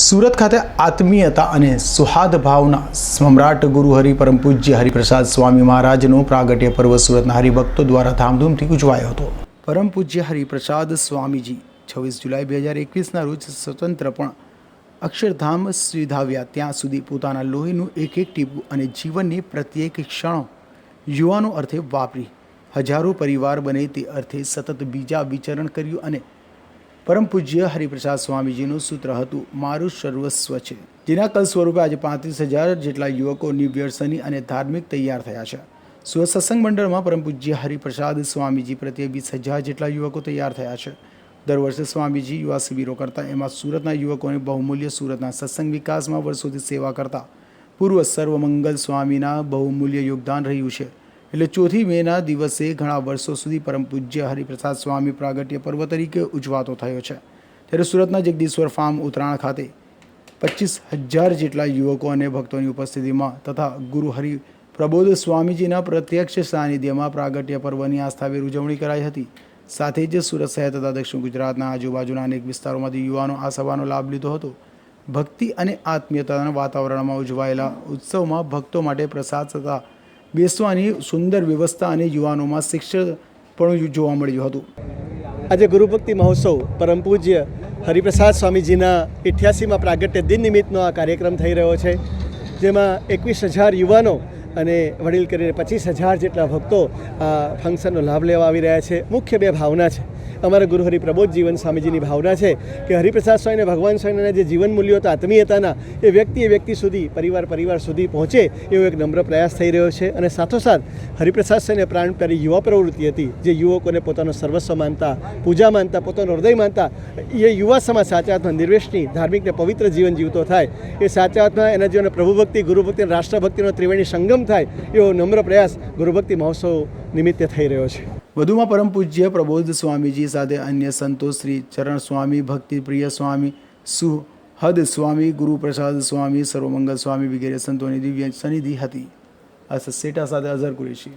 સુરત ખાતે આત્મીયતા અને સુહાદ ભાવના સમ્રાટ ગુરુ હરિ પરમ પૂજ્ય હરિપ્રસાદ સ્વામી મહારાજનો પ્રાગટ્ય પર્વ સુરતના હરિભક્તો દ્વારા ધામધૂમથી ઉજવાયો હતો. પરમ પૂજ્ય હરિપ્રસાદ સ્વામીજી છવ્વીસ જુલાઈ બે હજાર એકવીસના રોજ સ્વતંત્ર પણ અક્ષરધામ સ્વીધાવ્યા. ત્યાં સુધી પોતાના લોહીનું એક એક ટીપું અને જીવનની પ્રત્યેક ક્ષણો યુવાનો અર્થે વાપરી. હજારો પરિવાર બને તે અર્થે સતત બીજા વિચરણ કર્યું અને પરમ પૂજ્ય હરિપ્રસાદ સ્વામીજીનું સૂત્ર હતું, મારું સર્વસ્વ છે. જેના કલ સ્વરૂપે આજે પાંત્રીસ હજાર જેટલા યુવકો નિવ્યસની અને ધાર્મિક તૈયાર થયા છે. સ્વસત્સંગ સત્સંગ મંડળમાં પરમ પૂજ્ય હરિપ્રસાદ સ્વામીજી પ્રત્યે વીસ હજાર જેટલા યુવકો તૈયાર થયા છે. દર વર્ષે સ્વામીજી યુવા શિબિરો કરતા, એમાં સુરતના યુવકોને બહુમૂલ્ય સુરતના સત્સંગ વિકાસમાં વર્ષોથી સેવા કરતા. પૂર્વ સર્વમંગલ સ્વામીના બહુમૂલ્ય યોગદાન રહ્યું છે. એટલે ચોથી મેના દિવસે ઘણા વર્ષો સુધી પરમ પૂજ્ય હરિપ્રસાદ સ્વામી પ્રાગટ્ય પર્વ તરીકે ઉજવાતો થયો છે. ત્યારે સુરતના જગદીશ્વર ફાર્મ ઉત્તરાયણ ખાતે પચીસ હજાર જેટલા યુવકો અને ભક્તોની ઉપસ્થિતિમાં તથા ગુરુ હરિ પ્રબોધ સ્વામીજીના પ્રત્યક્ષ સાનિધ્યમાં પ્રાગટ્ય પર્વની આસ્થાભેર ઉજવણી કરાઈ હતી. સાથે જ સુરત શહેર તથા દક્ષિણ ગુજરાતના આજુબાજુના અનેક વિસ્તારોમાંથી યુવાનો આ સભાનો લાભ લીધો હતો. ભક્તિ અને આત્મીયતાના વાતાવરણમાં ઉજવાયેલા ઉત્સવમાં ભક્તો માટે પ્રસાદ તથા બેસવાની સુંદર વ્યવસ્થા અને યુવાનોમાં શિક્ષણ પણ જોવા મળ્યું હતું. આજે ગુરુભક્તિ મહોત્સવ, પરમ પૂજ્ય હરિપ્રસાદ સ્વામીજીના ઇઠ્યાસીમાં પ્રાગટ્ય દિન નિમિત્તનો આ કાર્યક્રમ થઈ રહ્યો છે, જેમાં એકવીસ હજાર યુવાનો અને વડીલ કરીને પચીસ હજાર જેટલા ભક્તો આ ફંક્શનનો લાભ લેવા આવી રહ્યા છે. મુખ્ય બે ભાવના છે. અમારા ગુરુ હરિપ્રબોધ જીવન સ્વામીજીની ભાવના છે કે હરિપ્રસાદ સ્વામીને, ભગવાન સ્વામીના જે જીવન મૂલ્યો હતા, આત્મીયતાના, એ વ્યક્તિ એ વ્યક્તિ સુધી, પરિવાર પરિવાર સુધી પહોંચે એવો એક નમ્ર પ્રયાસ થઈ રહ્યો છે. અને સાથોસાથ હરિપ્રસાદ સ્વામીને પ્રાણ પ્યારી યુવા પ્રવૃત્તિ હતી, જે યુવકોને પોતાનો સર્વસ્વ માનતા, પૂજા માનતા, પોતાનો હૃદય માનતા, એ યુવા સમાજ સાચા અર્થમાં નિર્વેશની, ધાર્મિક ને પવિત્ર જીવન જીવતો થાય. એ સાચા અર્થમાં એના જીવન પ્રભુભક્તિ ગુરુભક્તિ અને રાષ્ટ્રભક્તિનો ત્રિવેણી સંગમ થાય એવો નમ્ર પ્રયાસ ગુરુભક્તિ મહોત્સવ નિમિત્તે થઈ રહ્યો છે. વધુમાં પરમ પૂજ્ય પ્રબોધ સ્વામીજી સાથે અન્ય સંતો શ્રી ચરણ સ્વામી, ભક્તિપ્રિય સ્વામી સુહદ સ્વામી, ગુરુપ્રસાદ સ્વામી, સર્વમંગલ સ્વામી વગેરે સંતોની દિવ્ય સનિધિ હતી. આ સેટા સાથે અઝર કુરેશી.